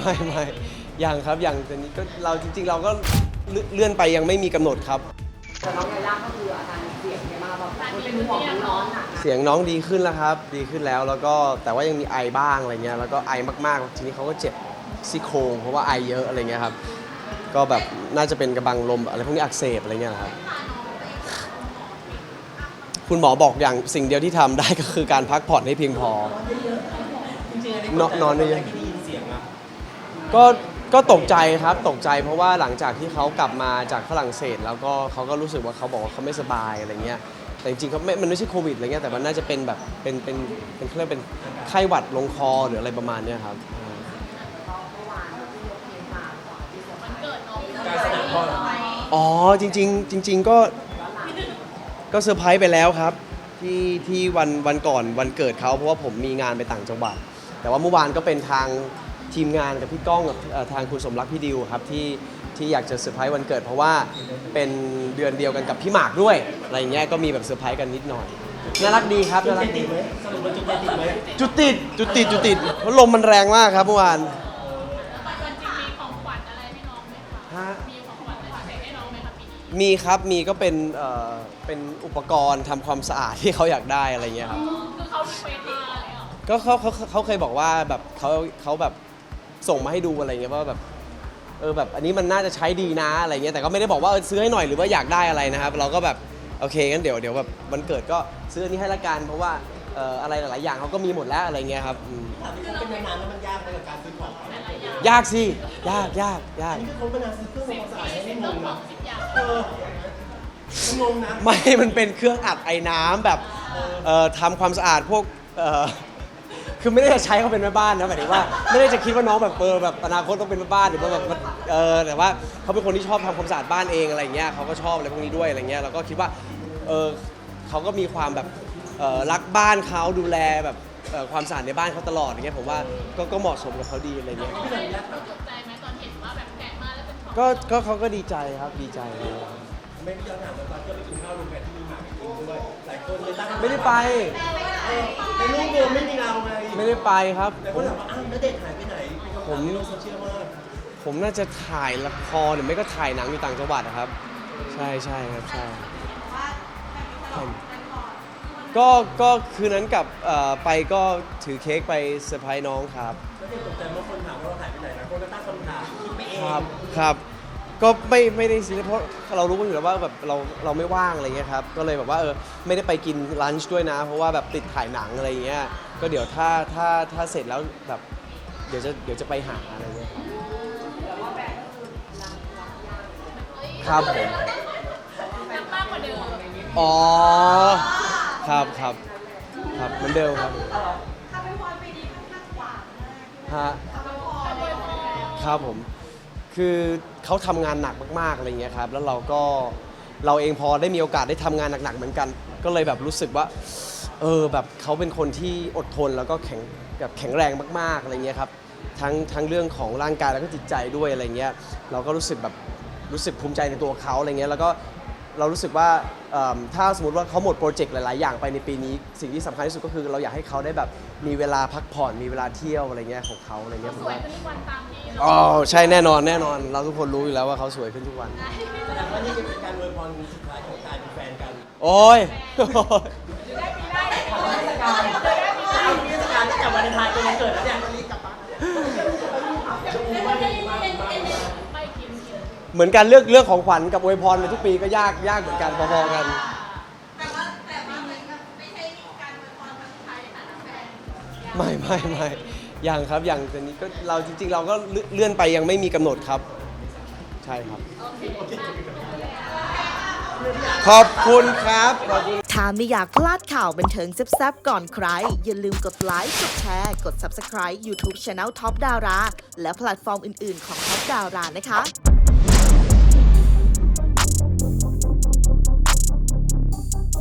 ไม่ไม่ยังครับยังตอนนี้ก็เราจริง ๆ เราก็เลื่อนเลื่อนไปยังไม่มีกำหนดครับ แต่น้องยาย่าก็คืออาการเสียงเนี่ยมากแบบมันเป็นห่วงน้องๆหนักนะเสียงน้องดีขึ้นแล้วครับ ดีขึ้นแล้วแล้วก็แต่ว่ายังมีไอบ้างอะไรเงี้ยแล้วก็ไอมากๆ ทีนี้เขาก็เจ็บซี่โครงเพราะว่าไอเยอะอะไรเงี้ยครับ ก็แบบน่าจะเป็นกระบังลมอะไรพวกนี้อักเสบอะไรเงี้ยครับ คุณหมอบอกอย่างสิ่งเดียวที่ทำได้ก็คือการพักผ่อนให้เพียงพอ จริงๆอันนี้นอนนอนได้เยอะที่ได้ยินเสียงอะ ก็ก็ตกใจครับตกใจเพราะว่าหลังจากที่เขากลับมาจากฝรั่งเศส แล้วก็เขาก็รู้สึกว่าเขาบอกว่าเขาไม่สบายอะไรเงี้ยแต่จริงๆเขาไม่มันไม่ใช่โควิดอะไรเงี้ยแต่มันน่าจะเป็นแบบเป็นเป็นเป็นเขาเรียกเป็นไข้หวัดลงคอหรืออะไรประมาณเนี้ยครับ การสนามพ่ออ๋อจริงๆจริง ๆก็ก็เซอร์ไพรส์ไปแล้วครับ ที่ที่วันวันก่อนวันเกิดเขาเพราะว่าผมมีงานไปต่างจังหวัด แต่ว่าเมื่อวานก็เป็นทาง ทีมงานกับพี่ก้องกับเอ่อทางคุณสมรักพี่ดิวครับที่ที่อยากจะเซอร์ไพรส์วันเกิด เพราะว่าเป็นเดือนเดียวกันกับพี่หมากด้วยอะไรอย่างเงี้ยก็มีแบบเซอร์ไพรส์กันนิดหน่อยน่ารักดีครับจุดน่ารัเด่กนดีติดไหมสรุปว่าจุดเด่นติดไหมจุดติดจุดติดจุดติดเพราะลมมันแรงมากครับเมื่อวานวันจริงมีของขวัญอะไรให้น้องไหมคะ ฮะ มีของขวัญอะไรพิเศษให้น้องไหมคะปีนี้มีครับ มีก็เป็นเอ่อเป็นอุปกรณ์ทำความสะอาดที่เขาอยากได้อะไรเงี้ยครับ คือเขารีเควสมาเลยเหรอก็เขาเขาเขาเคยบอกว่าแบบเขาเขาแบบ ส่งมาให้ดูอะไรเงี้ยว่าแบบเออแบบอันนี้มันน่าจะใช้ดีนะอะไรเงี้ยแต่ก็ไม่ได้บอกว่าเออซื้อให้หน่อยหรือว่าอยากได้อะไรนะครับ เราก็แบบโอเคงั้นเดี๋ยวเดี๋ยวแบบวันเกิดก็ซื้ออันนี้ให้ละกันเพราะว่าเอ่ออะไรหลายๆอย่างเขาก็มีหมดแล้วอะไรเงี้ยครับอืมถามที่เขาเป็นนานๆแล้วมันยากไหมกับการซื้อของแต่ละอย่างยากสิยากยากยากนี่คือเขาเป็นนานซื้อเครื่องทำความสะอาดให้งต้องงบออะกสิบอย่างเออมันงงนะ ไม่ มันเป็นเครื่องอัดไอ้น้ำแบบเอ่อทำความสะอาดพวกเอ่อ คือไม่ได้จะใช้เขาเป็นแม่บ้านนะหมายถึงว่าไม่ได้จะคิดว่าน้องแบบเออแบบอนาคตต้องเป็นแม่บ้านหรือว่าแบบเออแต่ว่าเขาเป็นคนที่ชอบทำความสะอาดบ้านเองอะไรเงี้ยเขาก็ชอบอะไรพวกนี้ด้วยอะไรเงี้ยเราก็คิดว่าเออเขาก็มีความแบบเอ่อรักบ้านเขาดูแลแบบเอ่อความสะอาดในบ้านเขาตลอดอย่างเงี้ยผมว่าก็ก็เหมาะสมกับเขาดีอะไรเงี้ยน้องได้ตกใจไหมตอนเห็นว่าแบบแกะมาแล้วเป็นของก็ก็เขาก็ดีใจครับดีใจเลยไม่ได้ถามแต่ตอนที่เราไป กินข้าวรวมกันที่มีหมากกินด้วยหลายคนเลยตั้งไม่ได้ไปเออในรูปรวมไม่มีเราไงไม่ได้ไปครับแต่ผคนมถามว่าอ้าวณเดชน์หายไปไหนเป็นคำถามในโลกโซเชียลมากผมน่าจะถ่ายละครหรือไม่ก็ถ่ายหนังอยู่ต่างจังหวัดนะครับ ใช่ใช่ครับใช่ครับก็ก็คืนนั้นกลับเอ่อไปก็ถือเค้กไปเซอร์ไพรส์น้องครับณเดชน์ตกใจเมื่อคนถามว่าเราหายไปไหนนะคนก็ตั้งคำถามคิดไปเองครับครับ ก็ไม่ไม่ได้ซีเรียสเพราะเรารู้กันอยู่แล้วว่าแบบเราเราไม่ว่างอะไรเงี้ยครับก็เลยแบบว่าเออไม่ได้ไปกินลันช์ด้วยนะ เพราะว่าแบบติดถ่ายหนังอะไรเงี้ยก็เดี๋ยวถ้าถ้าถ้าเสร็จแล้วแบบเดี๋ยวจะเดี๋ยวจะไปหาอะไรเงี้ยครับผมนักมากกว่าเดิมอ๋อครับครับครับเหมือนเดิมครับฮะครับผม คือเขาทำงานหนักมากๆอะไรเงี้ยครับแล้วเราก็เราเองพอได้มีโอกาสได้ทำงานหนักๆเหมือนกัน ก็เลยแบบรู้สึกว่า เออแบบเขาเป็นคนที่อดทนแล้วก็แข็งแบบแข็งแรงมากๆอะไรเงี้ยครับทั้งทั้งเรื่องของร่างกายแล้วก็จิตใจด้วยอะไรเงี้ยเราก็รู้สึกแบบรู้สึกภูมิใจในตัวเขาอะไรเงี้ยแล้วก็ เรารู้สึกว่าเอิ่มถ้าสมมติว่าเขาหมดโปรเจกต์หลาย ๆ อย่างไปในปีนี้ สิ่งที่สำคัญที่สุดก็คือเราอยากให้เขาได้แบบมีเวลาพักผ่อนมีเวลาเที่ยวอะไรเงี้ยของเขาอะไรเงี้ยผมสวยว่าขึ้นทุกวันตามที่อ๋อใช่แน่นอนแน่นอน เราทุกคนรู้อยู่แล้วว่าเขาสวยขึ้นทุกวัน แสดงว่านี่จะเป็นการอวยพรสุดท้ายของการเป็นแฟนกันโอ้ยเอาเทศกาลตั้งแต่วันเลนไทน์จนวันเกิดแล้วเนี่ยรีบกลับบ้าน ไม่กินกิน เหมือนกันเลือกเลือกของขวัญกับอวยพรในทุกปีก็ยากยากเหมือนกันพอๆกันไม่ไม่ไม่ยังครับยังตอนนี้ก็เราจริง ๆ เราก็เลื่อนไปยังไม่มีกำหนดครับ ใช่ครับ ขอบคุณครับขอบคุณ ถ้าไม่อยากพลาดข่าวบันเทิงแซ่บๆก่อนใคร อย่าลืมกดไลค์ กดแชร์ กด Subscribe YouTube Channel Top Dara และแพลตฟอร์มอื่นๆของ Top Dara นะคะ